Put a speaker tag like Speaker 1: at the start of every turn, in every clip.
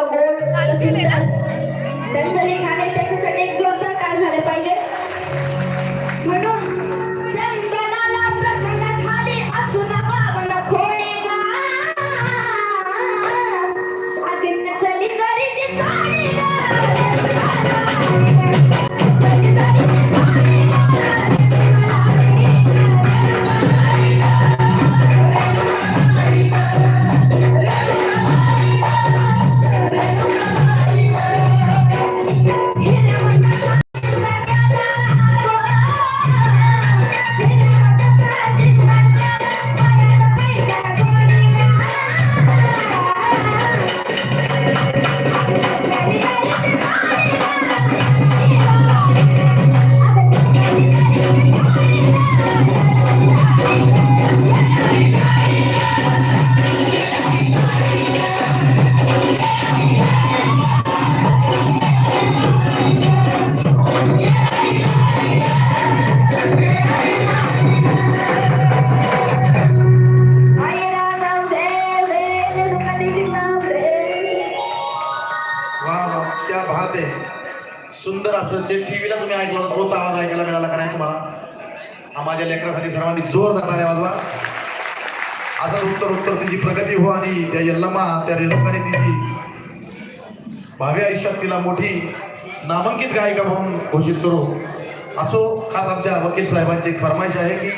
Speaker 1: the whole असं जे टीव्हीला तुम्ही ऐकलं तोच आवाज ऐकायला मिळाला का नाही तुम्हाला? हा माझ्या लेकरासाठी सर्वांनी जोर धरणारे वाजवा. आता उत्तर उत्तर तिची प्रगती हो आणि त्या यल्लमा त्या रेणुकाने तिची भावी आयुष्यात तिला मोठी नामांकित गायिका म्हणून घोषित करू. असो खास आमच्या वकील साहेबांची एक फरमाईश आहे की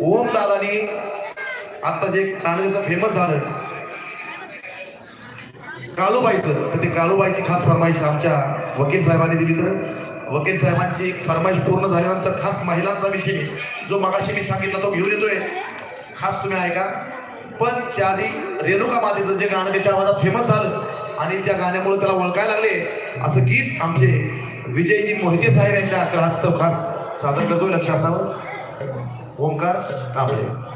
Speaker 1: ओम दादानी आता जे कानडीचं फेमस झालं काळूबाईचं तर ते काळूबाईची खास फरमाईश आमच्या वकील साहेबांनी दिली तर? वकील साहेबांची एक फरमाईश पूर्ण झाल्यानंतर खास महिलांचा विषय जो मगाशी मी सांगितला तो घेऊन येतोय. खास तुम्ही ऐका. पण त्याआधी रेणुका मातेचं जे गाणं त्याच्या आवाजात फेमस झालं आणि त्या गाण्यामुळे त्याला ओळखायला लागले असं गीत आमचे विजयजी मोहिते साहेब यांच्या हस्तव खास सादर करतोय. लक्ष असावं. Omkar Kamble.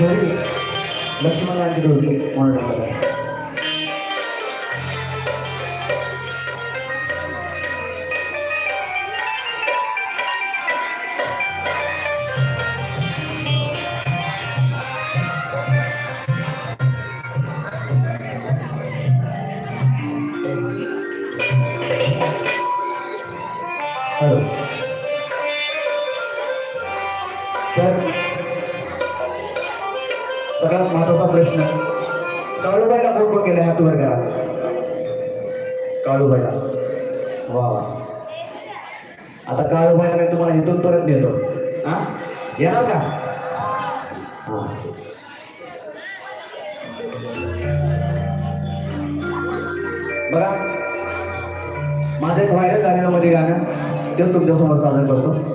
Speaker 2: Jadi, Laksamana Jodhi Monodoro. Thank you. सगळ्यात महत्त्वाचा प्रश्न. काळूबाईला कोण कोण गेले हात वर करा काळूबाईला वा वा. आता काळूबाईला मी तुम्हाला इथून परत नेतो. हा? येणार का? हा. बघा माझं एक व्हायरल झालेलं मध्ये गाणं तेच तुमच्यासमोर सादर करतो.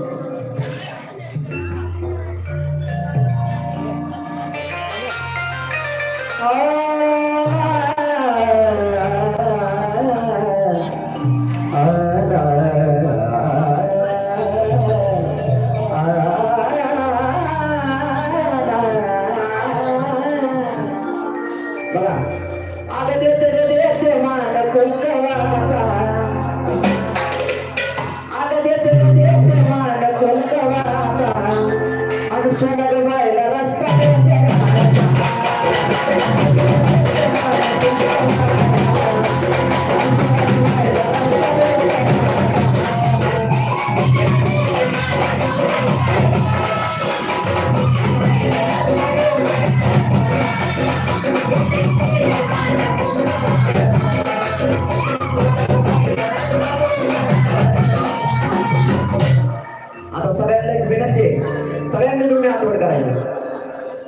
Speaker 2: तुम्ही हातवर वर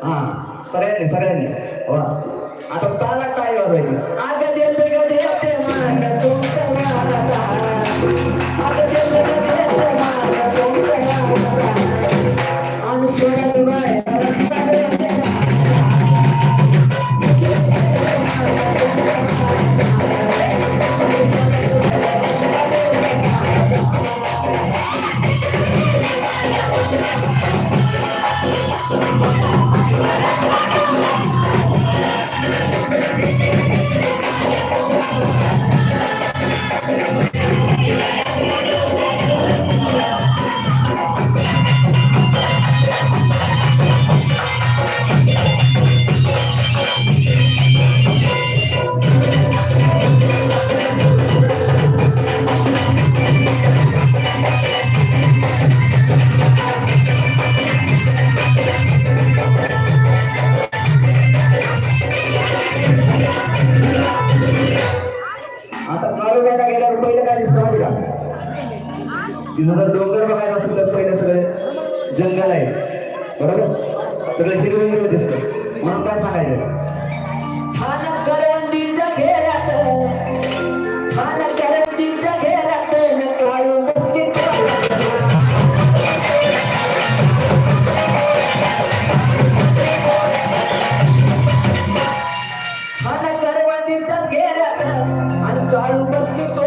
Speaker 2: हा सगळ्यांनी सगळ्यांनी. वा. आता टाळा टाळी वाजवायची. आग देते. जर डोंगर बघायला असेल तर पहिले सगळे जंगल आहे. बरोबर? सगळे हिरवे हिरवे दिसत म्हणून काय सांगायचं? आणि काळू बसली तो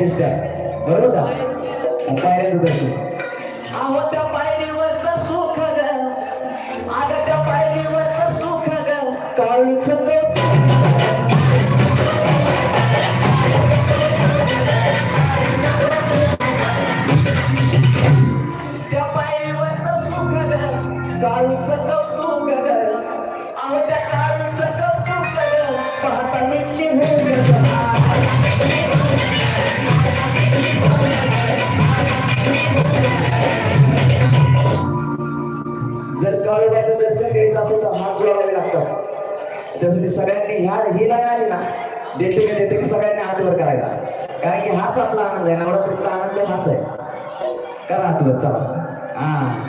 Speaker 2: is that? हाच आपला आनंद आहे नवरात्रीचा आनंद हाच आहे. करा आठवत चला. हा.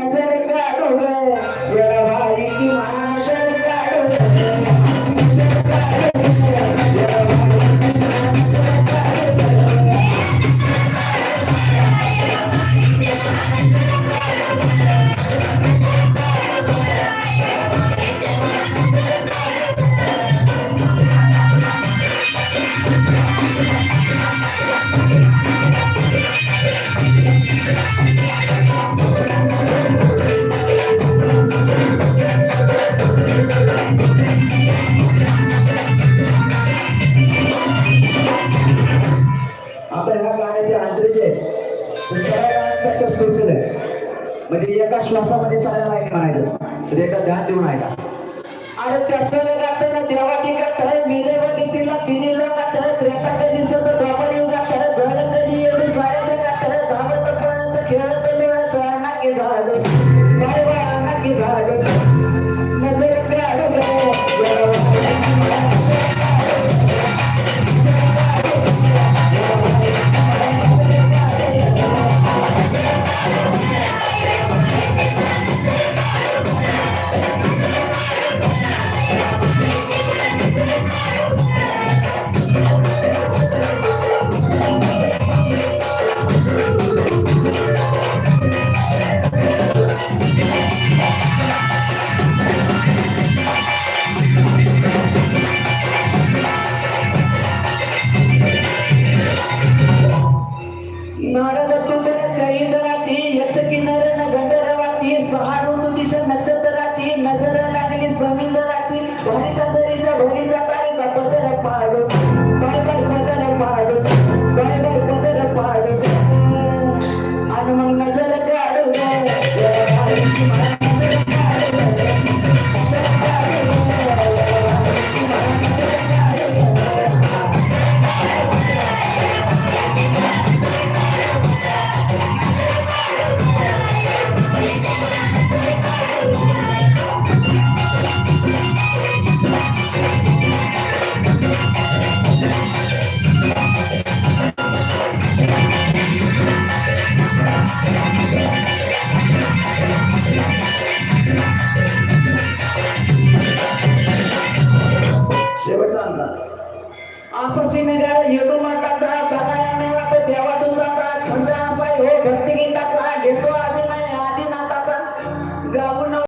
Speaker 2: Nigeria म्हणायला आणि त्या सण गाताना देवा ते गाताना Thank you.